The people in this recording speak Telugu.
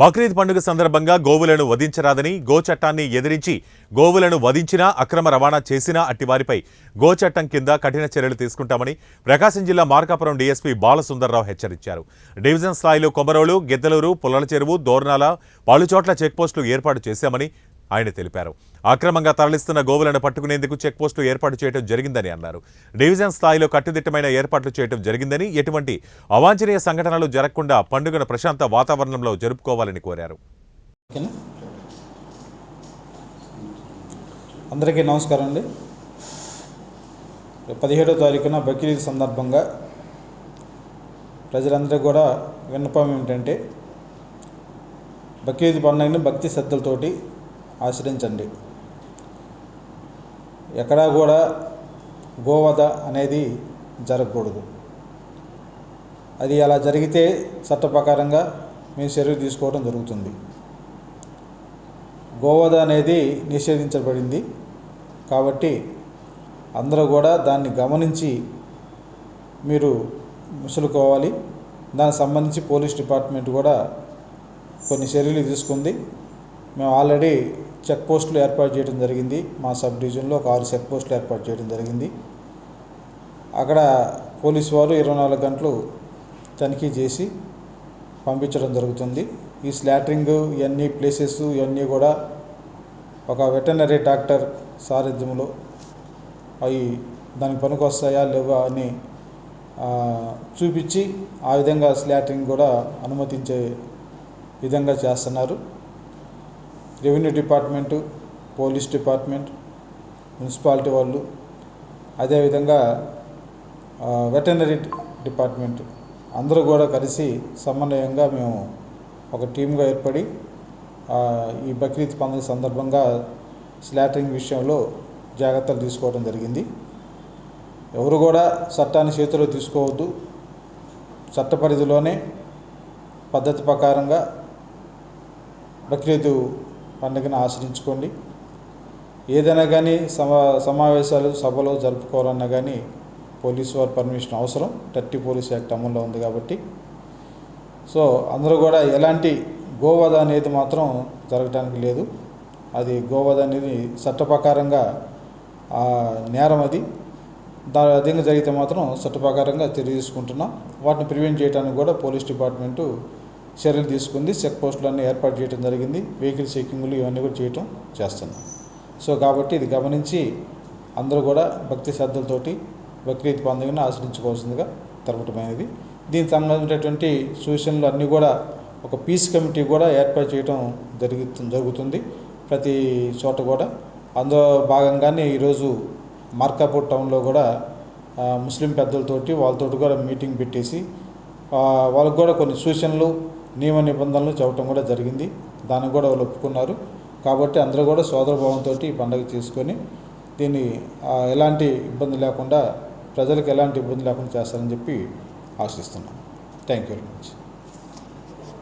బక్రీద్ పండుగ సందర్భంగా గోవులను వధించరాదని గో చట్టాన్ని ఎదిరించి గోవులను వధించినా అక్రమ రవాణా చేసినా అట్టివారిపై గో చట్టం కింద కఠిన చర్యలు తీసుకుంటామని ప్రకాశం జిల్లా మార్కాపురం డీఎస్పీ బాలసుందర్రావు హెచ్చరించారు. డివిజన్ స్థాయిలో కొమరోలు గిద్దలూరు పుల్లల చెరువు దోర్నాల పలుచోట్ల చెక్పోస్టులు ఏర్పాటు చేశామని ఆయన తెలిపారు. అక్రమంగా తరలిస్తున్న గోవులను పట్టుకునేందుకు చెక్పోస్టులు ఏర్పాటు చేయడం జరిగిందని అన్నారు. డివిజన్ స్థాయిలో కట్టుదిట్టమైన ఏర్పాట్లు చేయడం జరిగిందని ఎటువంటి అవాంఛనీయ సంఘటనలు జరగకుండా పండుగను ప్రశాంత వాతావరణంలో జరుపుకోవాలని కోరారు. అందరికీ నమస్కారం అండి. పదిహేడో తారీఖున బక్రీద్ సందర్భంగా ప్రజలందరికీ కూడా విన్నపం ఏమిటంటే బక్రీద్ పండుగని భక్తి శ్రద్ధలతోటి ఆశ్రయించండి. ఎక్కడా కూడా గోవధ అనేది జరగకూడదు. అది అలా జరిగితే చట్ట ప్రకారంగా మేము చర్యలు తీసుకోవడం జరుగుతుంది. గోవధ అనేది నిషేధించబడింది కాబట్టి అందరూ కూడా దాన్ని గమనించి మీరు ముసులుకోవాలి. దానికి సంబంధించి పోలీస్ డిపార్ట్మెంట్ కూడా కొన్ని చర్యలు తీసుకుంది. మేము ఆల్రెడీ చెక్ పోస్టులు ఏర్పాటు చేయడం జరిగింది. మా సబ్ డివిజన్లో ఒక ఆరు చెక్ పోస్టులు ఏర్పాటు చేయడం జరిగింది. అక్కడ పోలీసు వారు ఇరవై నాలుగు గంటలు తనిఖీ చేసి పంపించడం జరుగుతుంది. ఈ స్లాటరింగ్ ఇవన్నీ ప్లేసెస్ ఇవన్నీ కూడా ఒక వెటర్నరీ డాక్టర్ సారథ్యంలో అవి దానికి పనికొస్తాయా లేవా అని చూపించి ఆ విధంగా స్లాటరింగ్ కూడా అనుమతించే విధంగా చేస్తున్నారు. Revenue department police department municipality వాళ్ళు అదేవిధంగా వెటర్నరీ డిపార్ట్మెంట్. అందరూ కూడా కలిసి సమన్వయంగా మేము ఒక టీమ్గా ఏర్పడి ఈ బక్రీద్ పండుగ సందర్భంగా స్లాటరింగ్ విషయంలో జాగ్రత్తలు తీసుకోవడం జరిగింది. ఎవరు కూడా చట్టాన్ని చేతిలో తీసుకోవద్దు. చట్ట పరిధిలోనే పద్ధతి ప్రకారంగా బక్రీద్ పండుగను ఆచరించుకోండి. ఏదైనా కానీ సమా సమావేశాలు సభలు జరుపుకోవాలన్నా కానీ పోలీసు వారి పర్మిషన్ అవసరం. థర్టీ పోలీస్ యాక్ట్ అమల్లో ఉంది కాబట్టి. సో అందరూ కూడా ఎలాంటి గోవధ అనేది మాత్రం జరగడానికి లేదు. అది గోవధ అనేది చట్ట ప్రకారంగా ఆ, నేరం అది. దా అధికంగా జరిగితే మాత్రం చట్ట ప్రకారంగా చర్య తీసుకుంటున్నాం వాటిని ప్రివెంట్ చేయడానికి కూడా పోలీస్ డిపార్ట్మెంటు చర్యలు తీసుకుంది. చెక్ పోస్టులన్నీ ఏర్పాటు చేయడం జరిగింది. వెహికల్ చెక్కింగ్లు ఇవన్నీ కూడా చేయటం చేస్తున్నాం. సో కాబట్టి ఇది గమనించి అందరూ కూడా భక్తి శ్రద్ధలతోటి బక్రీద్ పండుగను ఆచరించుకోవాల్సిందిగా తెలపటమైనది. దీనికి సంబంధించినటువంటి సూచనలు అన్నీ కూడా ఒక పీస్ కమిటీ కూడా ఏర్పాటు చేయడం జరిగి జరుగుతుంది. ప్రతి చోట కూడా అందులో భాగంగానే ఈరోజు మార్కాపూర్ టౌన్లో కూడా ముస్లిం పెద్దలతోటి వాళ్ళతోటి కూడా మీటింగ్ పెట్టేసి వాళ్ళకు కూడా కొన్ని సూచనలు నియమ నిబంధనలు చెప్పడం కూడా జరిగింది. దానికి కూడా వాళ్ళు ఒప్పుకున్నారు. కాబట్టి అందరూ కూడా సోదరభావంతో ఈ పండుగ చేసుకొని దీన్ని ఎలాంటి ఇబ్బంది లేకుండా ప్రజలకు ఎలాంటి ఇబ్బంది లేకుండా చేస్తారని చెప్పి ఆశిస్తున్నాను థ్యాంక్ యూ వెరీ మచ్.